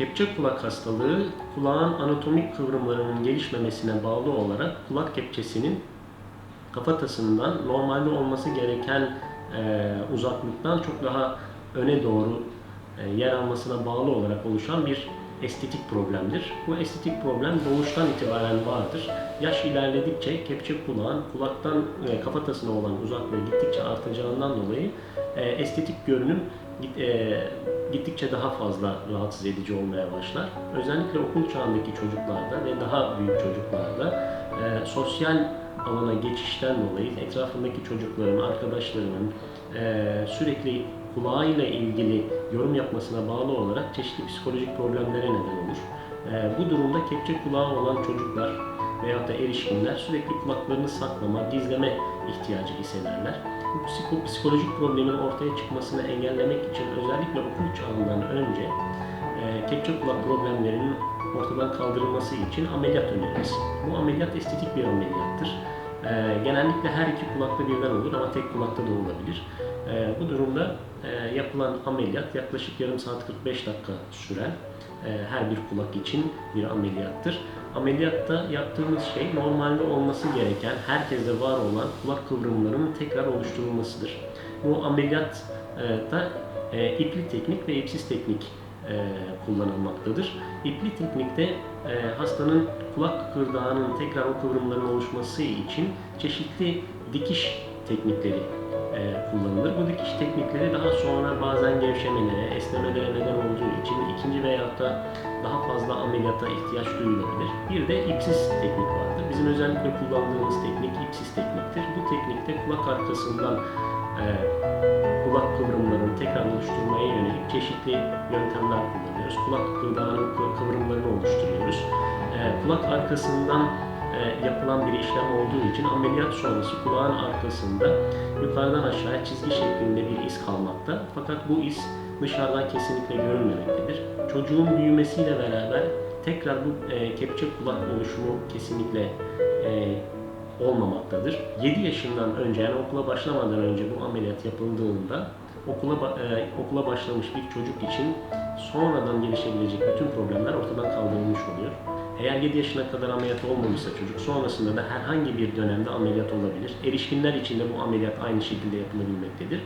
Kepçe kulak hastalığı kulağın anatomik kıvrımlarının gelişmemesine bağlı olarak kulak kepçesinin kafatasından normalde olması gereken e, uzaklıktan çok daha öne doğru e, yer almasına bağlı olarak oluşan bir estetik problemdir. Bu estetik problem doğuştan itibaren vardır. Yaş ilerledikçe kepçe kulağın kulaktan e, kafatasına olan uzaklığı gittikçe artacağından dolayı e, estetik görünüm gittikçe daha fazla rahatsız edici olmaya başlar. Özellikle okul çağındaki çocuklarda ve daha büyük çocuklarda e, sosyal alana geçişten dolayı etrafındaki çocukların, arkadaşlarının e, sürekli kulağıyla ilgili yorum yapmasına bağlı olarak çeşitli psikolojik problemlere neden olur. E, bu durumda kepçe kulağı olan çocuklar veyahut da erişkinler sürekli kulaklarını saklama, gizleme ihtiyacı hissederler. Bu psiko- psikolojik problemin ortaya çıkmasını engellemek için özellikle okul çağından önce e, kepçe kulak problemlerinin ortadan kaldırılması için ameliyat öneririz. Bu ameliyat estetik bir ameliyattır. E, genellikle her iki kulakta birden olur ama tek kulakta da olabilir. E, bu durumda e, yapılan ameliyat yaklaşık yarım saat 45 dakika süren her bir kulak için bir ameliyattır. Ameliyatta yaptığımız şey normalde olması gereken, herkeste var olan kulak kıvrımlarının tekrar oluşturulmasıdır. Bu ameliyatta e, ipli teknik ve ipsiz teknik e, kullanılmaktadır. İpli teknikte e, hastanın kulak kıkırdağının tekrar o kıvrımların oluşması için çeşitli dikiş teknikleri e, kullanılır. Bu dikiş teknikleri daha sonra bazen gevşemelere, esnemelere neden olduğu için ikinci veyahut da daha fazla ameliyata ihtiyaç duyulabilir. Bir de ipsiz teknik vardır. Bizim özellikle kullandığımız teknik ipsiz tekniktir. Bu teknikte kulak arkasından e, kulak kıvrımlarını tekrar oluşturmaya yönelik çeşitli yöntemler kullanıyoruz. Kulak kı- kıvrımlarını oluşturuyoruz. E, kulak arkasından e, yapılan bir işlem olduğu için ameliyat sonrası kulağın arkasında yukarıdan aşağıya çizgi şeklinde bir iz kalmakta. Fakat bu iz dışarıdan kesinlikle görünmemektedir. Çocuğun büyümesiyle beraber tekrar bu e, kepçe kulak oluşumu kesinlikle e, olmamaktadır. 7 yaşından önce yani okula başlamadan önce bu ameliyat yapıldığında okula e, okula başlamış bir çocuk için sonradan gelişebilecek bütün problemler ortadan kaldırılmış oluyor. Eğer 7 yaşına kadar ameliyat olmamışsa çocuk sonrasında da herhangi bir dönemde ameliyat olabilir. Erişkinler için de bu ameliyat aynı şekilde yapılabilmektedir.